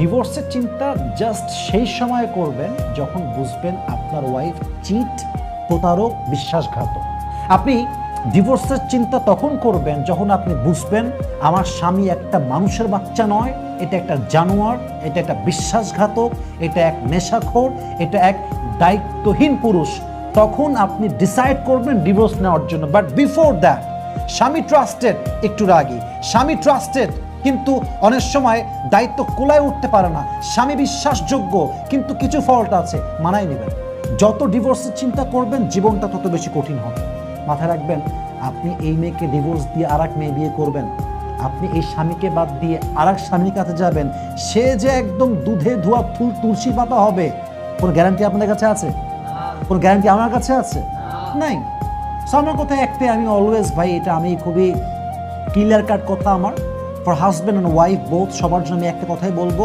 ডিভোর্সের চিন্তা জাস্ট সেই সময় করবেন যখন বুঝবেন আপনার ওয়াইফ চিট প্রতারক, বিশ্বাসঘাতক। আপনি ডিভোর্সের চিন্তা তখন করবেন যখন আপনি বুঝবেন আমার স্বামী একটা মানুষের বাচ্চা নয়, এটা একটা জানোয়ার, এটা একটা বিশ্বাসঘাতক, এটা এক নেশাখোর, এটা এক দায়িত্বহীন পুরুষ। তখন আপনি ডিসাইড করবেন ডিভোর্স নেওয়ার জন্য। বাট বিফোর দ্যাট স্বামী ট্রাস্টেড একটু রাগী। স্বামী ট্রাস্টেড কিন্তু অনেক সময় দায়িত্ব কোলায় উঠতে পারে না। স্বামী বিশ্বাসযোগ্য, কিন্তু কিছু ফল্ট আছে, মানায় নেবেন। যত ডিভোর্সের চিন্তা করবেন, জীবনটা তত বেশি কঠিন হবে। মাথায় রাখবেন, আপনি এই মেয়েকে ডিভোর্স দিয়ে আর এক মেয়ে বিয়ে করবেন। আপনি এই স্বামীকে বাদ দিয়ে আর এক স্বামীর কাছে যাবেন। সে যে একদম দুধে ধোয়া ফুল তুলসী পাতা হবে, কোনো গ্যারান্টি আপনাদের কাছে আছে? কোনো গ্যারান্টি আমার কাছে আছে? নাই। সো আমার কথা একটাই, আমি অলওয়েজ ভাই, এটা আমি খুবই ক্লিয়ার কাট কথা আমার। For husband and wife both সবার জন্য আমি একটা কথাই বলব।